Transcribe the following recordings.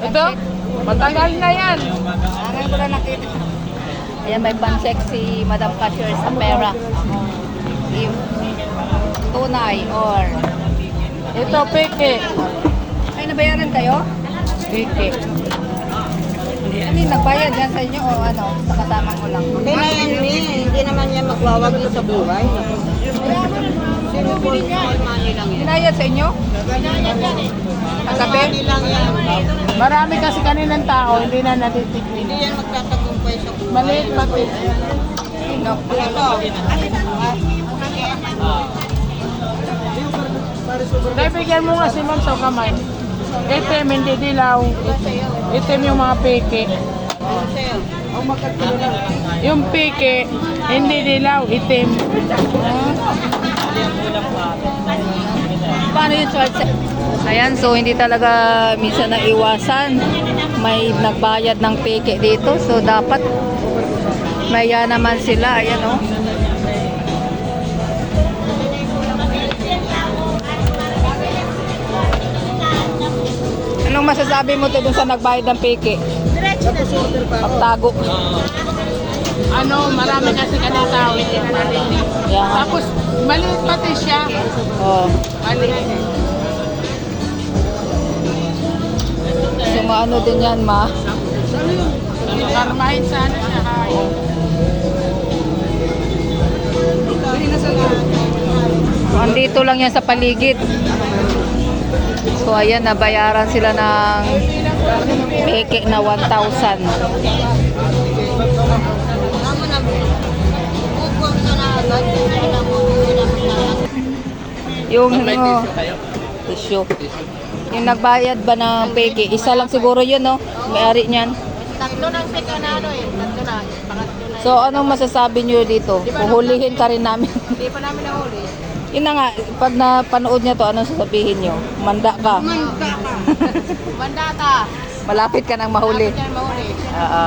Ito? Matagal na yan. Ngayon ko lang nakita. Ayan, may pan-check si Madam Cashier sa pera. If tunay or... Ito, peke. Ay, nabayaran kayo? Peke. Ano yung nagbayad yan sa inyo o ano? Sa kasama ko lang? Hindi na yan. Hindi naman yan magwawagi sa buhay. Sino Binayad sa inyo? Kagabi? Marami kasi kaninang tao, hindi na Hindi natitignan. yan magtatagumpay sa buhay. Maliit pati. Ito. Dahil bigyan mo nga si ma'am sa kamay. Itim, hindi dilaw. Itim yung mga peke. Yung peke, hindi dilaw, itim. Paano yung short set? Ayan, so hindi talaga minsan naiwasan. May nagbayad ng peke dito. So dapat maya naman sila. Ayan oh. o. Anong masasabi mo to dun sa nagbayad ng peke? Pagtago. Ano, marami kasi kaninang tao, hindi na natitignan. Yan. Tapos, maliit pati siya. Oh. Maliit. So maano din yan ma? Karmahin sana siya. kaya. Andito lang yan sa paligid. So ayan, nabayaran sila ng peke na 1,000. Yung ano, tissue. Yung nagbayad ba ng peke, isa lang siguro yun, no? May-ari niyan. Tatlo ng sika na ano eh. Tatlo na. Pangatlo na. So, anong masasabi niyo dito? Puhulihin ka rin namin. Hindi pa namin nahuli. Yun na nga, pag napanood niya to, anong sasabihin niyo? Manda ka. Mandata. Malapit ka nang mahuli. Yan mahuli. Oo.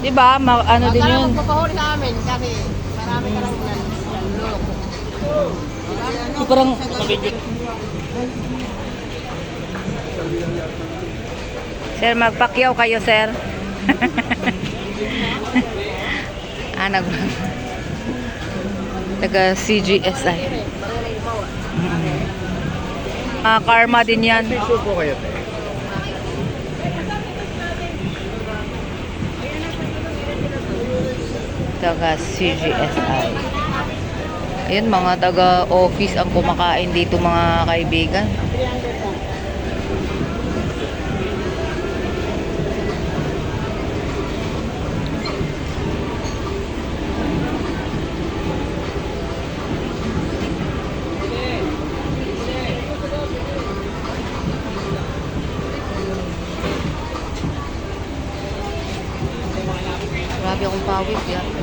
Di ba? Ma- ano din ka na yun? magpapahuli sa amin kasi marami ka lang. Parang Sir, magpakyaw kayo, sir. ah, nag... Taga CGSI. Ah, karma din yan. Taga CGSI. Ayun, mga taga-office ang kumakain dito mga kaibigan. Grabe akong pawis, ya.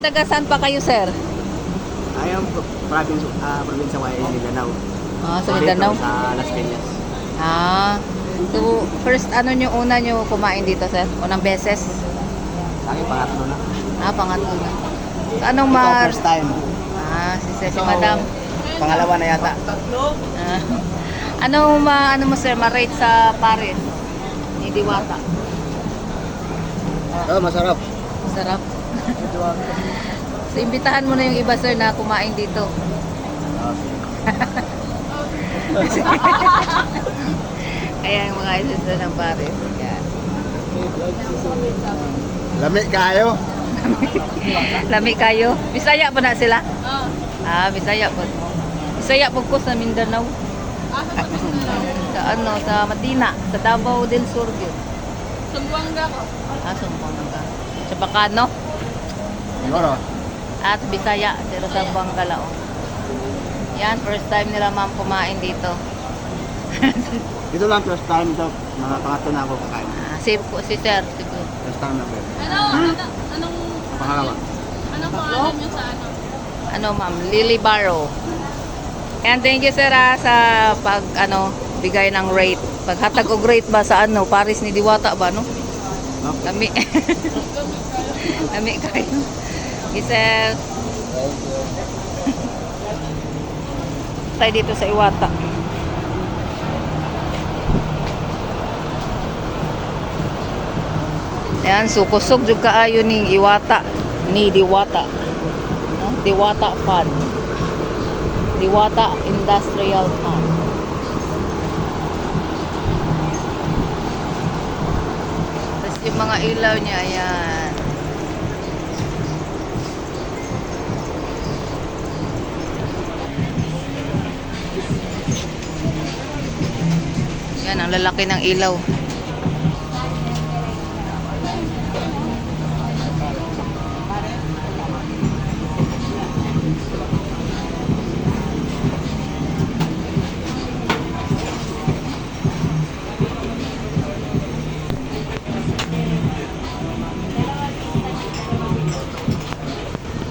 Taga saan pa kayo, sir? Ayun, province, ah, province Wayan, Mindanao. Ah, sa Mindanao. Sa Las Peñas. Ah. So, first ano nyo una nyo kumain dito, sir? Unang beses? Sa akin, pangatlo na. Ah, pangatlo na. So, anong Ito, ma... first time. Ah, si, si, si madam. Pangalawa na yata. Ah. Ano ma ano mo sir, ma-rate sa Paris? Ni Diwata. Oh, masarap. Sarap. So, imbitahan mo na yung iba sir na kumain dito. Ayan mga isis ng Paris. Yan. Lami kayo. Lami kayo. Bisaya pa na sila? Ah, Bisaya po. Bisaya po ko sa Mindanao. sa ano, sa Matina, sa Davao del Sur yun. Sumbuanga ko. Ah, Sumbanga. Sa Bacano. Siguro. At Bisaya, pero sa Bangalao. Yan, first time nila ma'am kumain dito. Dito lang first time to. Mga pangatlo na ako kakain. Ah, si, si sir. Siguro. First time na po. Ano, ano, anong, Pangalawa. anong pangalan nyo sa ano? Ano ma'am, Lily Barrow. And thank you sir ah, sa pag ano, bigay ng rate. Paghatag og rate ba sa ano, Paris ni Diwata ba no? Lami. Lami kayo. Giselle. Tayo dito sa Iwata. Ayan, sukusog jud kaayo ning Iwata ni Diwata. Diwata Fund. Diwata Industrial Fund. Tapos yung mga ilaw niya, ayan. Yan, ang lalaki ng ilaw.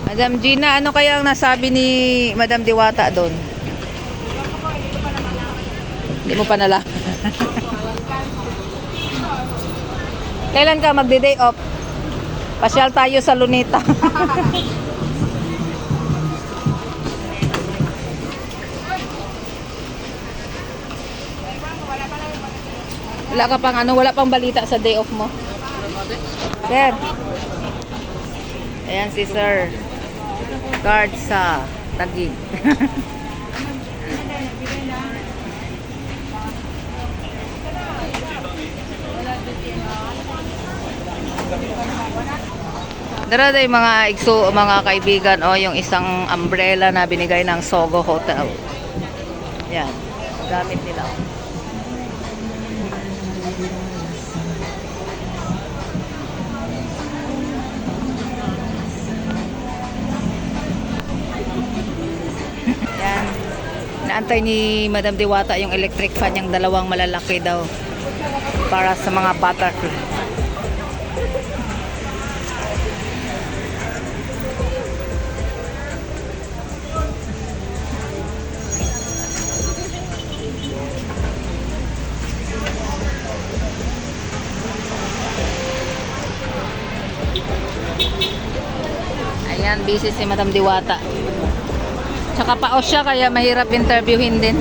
Madam Gina, ano kaya ang nasabi ni Madam Diwata doon? Hindi mo pa nala. Kailan ka magde-day off? Pasyal tayo sa Luneta. wala ka pang ano, wala pang balita sa day off mo. Sir. Ayan si Sir. Guard sa Tagig. Dara day mga igso mga kaibigan o yung isang umbrella na binigay ng Sogo Hotel. Yan. Gamit nila. Naantay ni Madam Diwata yung electric fan yung dalawang malalaki daw para sa mga bata. Ayan, busy si Madam Diwata. Tsaka paos siya kaya mahirap interviewin din.